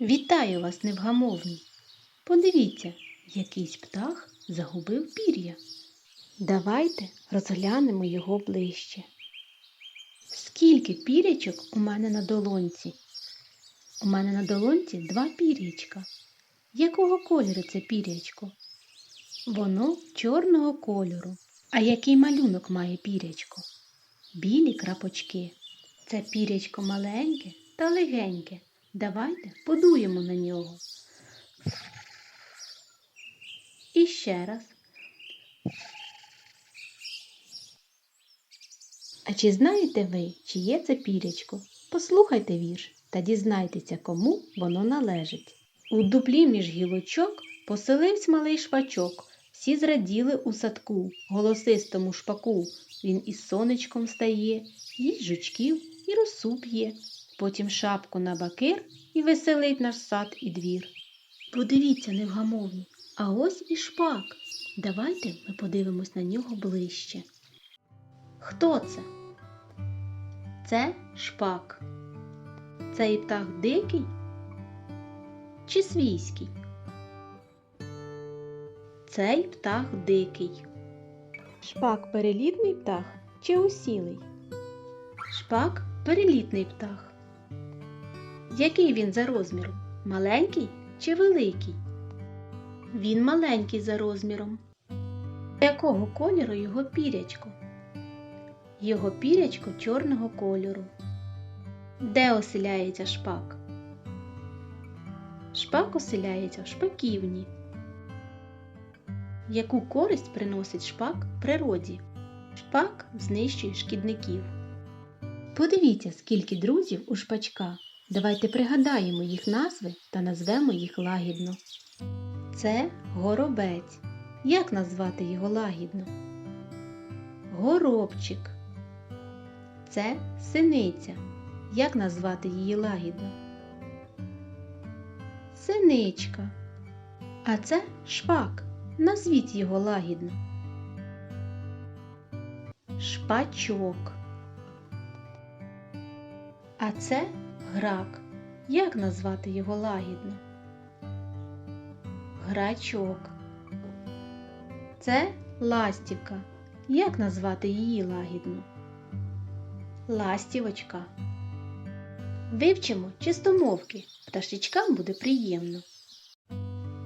Вітаю вас, невгамовні! Подивіться, якийсь птах загубив пір'я. Давайте розглянемо його ближче. Скільки пірячок у мене на долонці? У мене на долонці два пір'ячка. Якого кольору це пір'ячко? Воно чорного кольору. А який малюнок має пірячко? Білі крапочки. Це пірячко маленьке та легеньке. Давайте подуємо на нього. І ще раз. А чи знаєте ви, чиє це пірячко? Послухайте вірш та дізнайтеся, кому воно належить. У дуплі між гілочок поселився малий шпачок. Всі зраділи у садку, голосистому шпаку. Він із сонечком стає, їсть жучків і росу п'є. Потім шапку на бакир і веселить наш сад і двір. Подивіться, невгамовні, а ось і шпак. Давайте ми подивимось на нього ближче. Хто це? Це шпак. Цей птах дикий чи свійський? Цей птах дикий. Шпак перелітний птах чи усілий? Шпак перелітний птах. Який він за розміром? Маленький чи великий? Він маленький за розміром. Якого кольору його пірячко? Його пірячко чорного кольору. Де оселяється шпак? Шпак оселяється в шпаківні. Яку користь приносить шпак природі? Шпак знищує шкідників. Подивіться, скільки друзів у шпачка. Давайте пригадаємо їх назви та назвемо їх лагідно. Це горобець. Як назвати його лагідно? Горобчик. Це синиця. Як назвати її лагідно? Синичка. А це шпак. Назвіть його лагідно. Шпачок. А це грак. Як назвати його лагідно? Грачок. Це ластівка. Як назвати її лагідно? Ластівочка. Вивчимо чистомовки. Пташечкам буде приємно.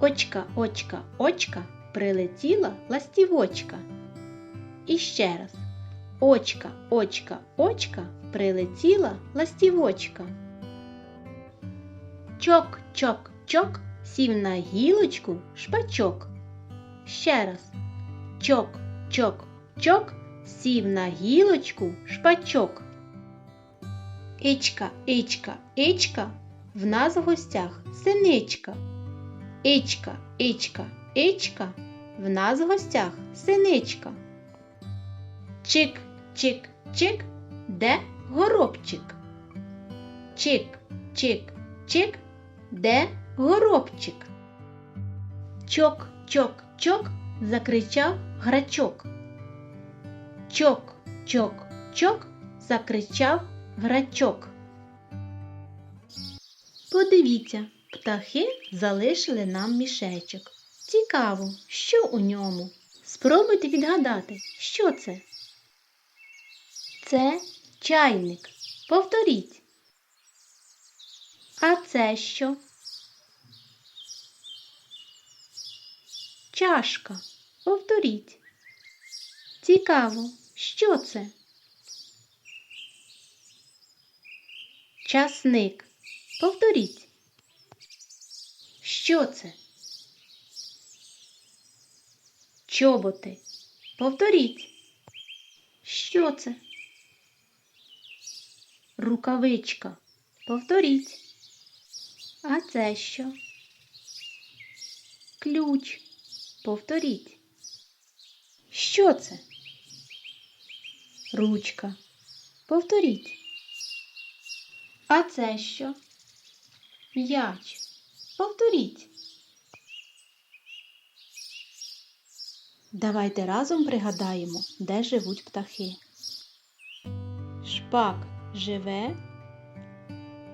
Очка, очка, очка, прилетіла ластівочка. І ще раз. Очка, очка, очка, прилетіла ластівочка. Чок, чок, чок, сів на гілочку шпачок. Ще раз. Чок, чок, чок, сів на гілочку шпачок. Ічка, ічка, ічка, в нас в гостях синичка. Ічка, ічка, ічка, в нас в гостях синичка. Чик, чик, чик, де горобчик? Чик, чик, чик, де горобчик? Чок, чок, чок, закричав грачок. Чок, чок, чок, закричав грачок. Подивіться, птахи залишили нам мішечок. Цікаво, що у ньому? Спробуйте відгадати, що це? Це чайник. Повторіть. А це що? Чашка. Повторіть. Цікаво, що це? Часник. Повторіть. Що це? Чоботи. Повторіть. Що це? Рукавичка. Повторіть. А це що? Ключ. Повторіть. Що це? Ручка. Повторіть. А це що? М'яч. Повторіть. Давайте разом пригадаємо, де живуть птахи. Шпак живе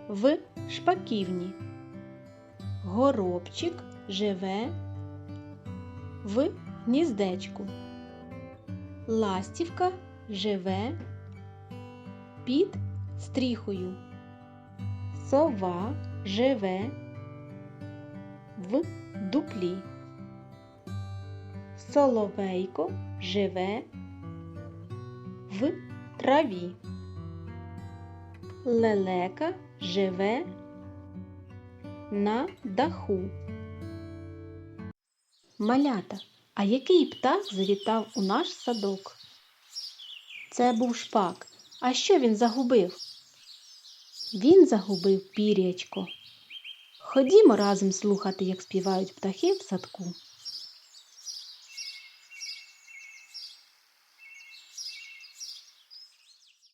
в шпаківні. Горобчик живе в гніздечку. Ластівка живе під стріхою. Сова живе в дуплі. Соловейко живе в траві. Лелека живе на даху. Малята, а який птах завітав у наш садок? Це був шпак. А що він загубив? Він загубив пірячко. Ходімо разом слухати, як співають птахи в садку.